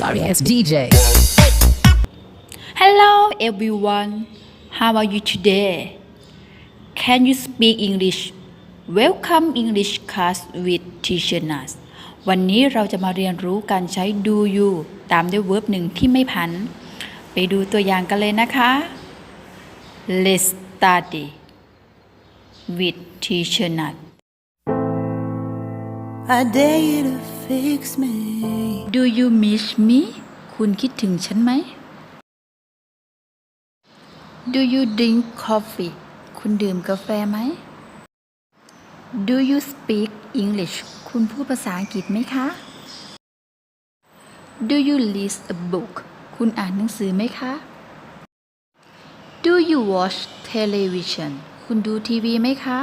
Sorry, it's DJ. Hello everyone how are you today Can you speak English Welcome English class with Teacher Nas วันนี้เราจะมาเรียนรู้การใช้ do you ตามด้วย verb หนึ่งที่ไม่พัน ไปดูตัวอย่างกันเลยนะคะ Let's study with Teacher Nat I dare you to fix me. Do you miss me คุณคิดถึงฉันไหม Do you drink coffee คุณดื่มกาแฟไหม Do you speak English คุณพูดภาษาอังกฤษไหมคะ Do you read a book คุณอ่านหนังสือไหมคะ Do you watch television คุณดูทีวีไหมคะ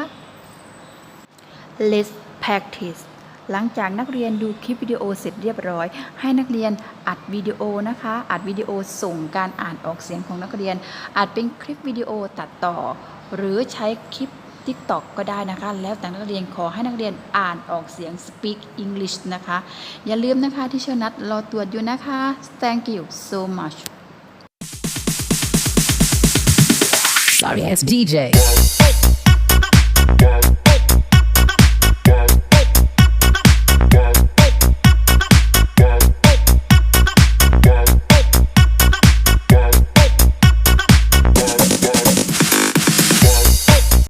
Let's practice หลังจากนักเรียนดูคลิปวิดีโอเสร็จเรียบร้อย ให้นักเรียนอัดวิดีโอนะคะ อัดวิดีโอส่งการอ่านออกเสียงของนักเรียนอาจเป็นคลิปวิดีโอตัดต่อ หรือใช้คลิป TikTok ก็ได้นะคะ แล้วแต่นักเรียนขอให้นักเรียนอ่านออกเสียง Speak English นะคะ อย่าลืมนะคะที่เชนัดรอตรวจอยู่นะคะ Thank you so much Sorry, it's DJ.